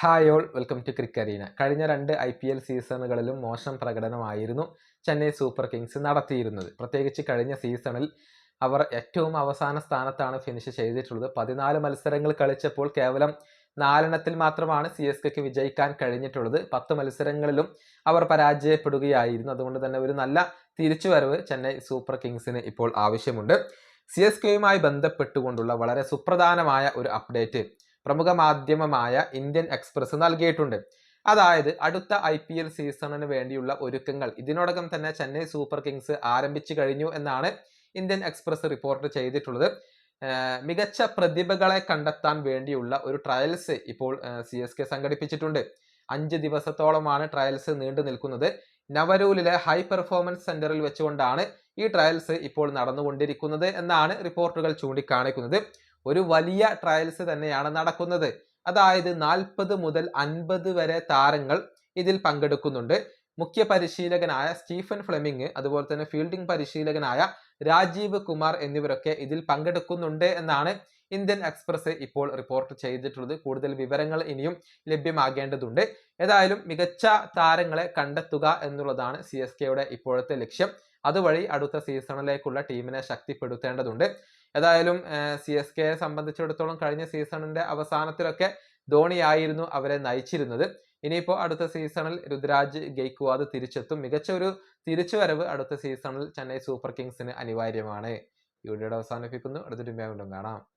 Hi all welcome to ക്രിക്കറീന കഴിഞ്ഞ രണ്ട് ഐ പി എൽ സീസണുകളിലും മോശം പ്രകടനമായിരുന്നു ചെന്നൈ സൂപ്പർ കിങ്സ് നടത്തിയിരുന്നത്. പ്രത്യേകിച്ച് കഴിഞ്ഞ സീസണിൽ അവർ ഏറ്റവും അവസാന സ്ഥാനത്താണ് ഫിനിഷ് ചെയ്തിട്ടുള്ളത്. പതിനാല് മത്സരങ്ങൾ കളിച്ചപ്പോൾ കേവലം നാലെണ്ണത്തിൽ മാത്രമാണ് സി എസ് കെക്ക് വിജയിക്കാൻ കഴിഞ്ഞിട്ടുള്ളത്. പത്ത് മത്സരങ്ങളിലും അവർ പരാജയപ്പെടുകയായിരുന്നു. അതുകൊണ്ട് തന്നെ ഒരു നല്ല തിരിച്ചുവരവ് ചെന്നൈ സൂപ്പർ കിങ്സിന് ഇപ്പോൾ ആവശ്യമുണ്ട്. സി എസ് കെയുമായി ബന്ധപ്പെട്ടുകൊണ്ടുള്ള വളരെ സുപ്രധാനമായ ഒരു അപ്ഡേറ്റ് പ്രമുഖ മാധ്യമമായ ഇന്ത്യൻ എക്സ്പ്രസ് നൽകിയിട്ടുണ്ട്. അതായത് അടുത്ത ഐ പി എൽ സീസണിന് വേണ്ടിയുള്ള ഒരുക്കങ്ങൾ. ഇതിനോടകം തന്നെ ചെന്നൈ സൂപ്പർ കിങ്സ് ആരംഭിച്ചു കഴിഞ്ഞു എന്നാണ് ഇന്ത്യൻ എക്സ്പ്രസ് റിപ്പോർട്ട് ചെയ്തിട്ടുള്ളത്. മികച്ച പ്രതിഭകളെ കണ്ടെത്താൻ വേണ്ടിയുള്ള ഒരു ട്രയൽസ് ഇപ്പോൾ സി എസ് കെ സംഘടിപ്പിച്ചിട്ടുണ്ട്. അഞ്ച് ദിവസത്തോളമാണ് ട്രയൽസ് നീണ്ടു നിൽക്കുന്നത്. നവരൂലിലെ ഹൈ പെർഫോമൻസ് സെന്ററിൽ വെച്ചുകൊണ്ടാണ് ഈ ട്രയൽസ് ഇപ്പോൾ നടന്നുകൊണ്ടിരിക്കുന്നത് എന്നാണ് റിപ്പോർട്ടുകൾ ചൂണ്ടിക്കാണിക്കുന്നത്. ഒരു വലിയ ട്രയൽസ് തന്നെയാണ് നടക്കുന്നത്. അതായത് നാൽപ്പത് മുതൽ അൻപത് വരെ താരങ്ങൾ ഇതിൽ പങ്കെടുക്കുന്നുണ്ട്. മുഖ്യ പരിശീലകനായ സ്റ്റീഫൻ ഫ്ലെമിങ് അതുപോലെ തന്നെ ഫീൽഡിംഗ് പരിശീലകനായ രാജീവ് കുമാർ എന്നിവരൊക്കെ ഇതിൽ പങ്കെടുക്കുന്നുണ്ട് എന്നാണ് ഇന്ത്യൻ എക്സ്പ്രസ് ഇപ്പോൾ റിപ്പോർട്ട് ചെയ്തിട്ടുള്ളത്. കൂടുതൽ വിവരങ്ങൾ ഇനിയും ലഭ്യമാകേണ്ടതുണ്ട്. ഏതായാലും മികച്ച താരങ്ങളെ കണ്ടെത്തുക എന്നുള്ളതാണ് സി എസ് കെയുടെ ഇപ്പോഴത്തെ ലക്ഷ്യം. അതുവഴി അടുത്ത സീസണിലേക്കുള്ള ടീമിനെ ശക്തിപ്പെടുത്തേണ്ടതുണ്ട്. ഏതായാലും സി എസ് കെയെ സംബന്ധിച്ചിടത്തോളം കഴിഞ്ഞ സീസണിന്റെ അവസാനത്തിലൊക്കെ ധോണിയായിരുന്നു അവരെ നയിച്ചിരുന്നത്. ഇനിയിപ്പോൾ അടുത്ത സീസണിൽ രുദ്രാജ് ഗെയ്ക്വാദ് തിരിച്ചെത്തും. മികച്ച ഒരു തിരിച്ചുവരവ് അടുത്ത സീസണിൽ ചെന്നൈ സൂപ്പർ കിങ്സിന് അനിവാര്യമാണ്. ഈ വീഡിയോയുടെ അവസാനിപ്പിക്കുന്നു. അടുത്തൊരു വീണ്ടും കാണാം.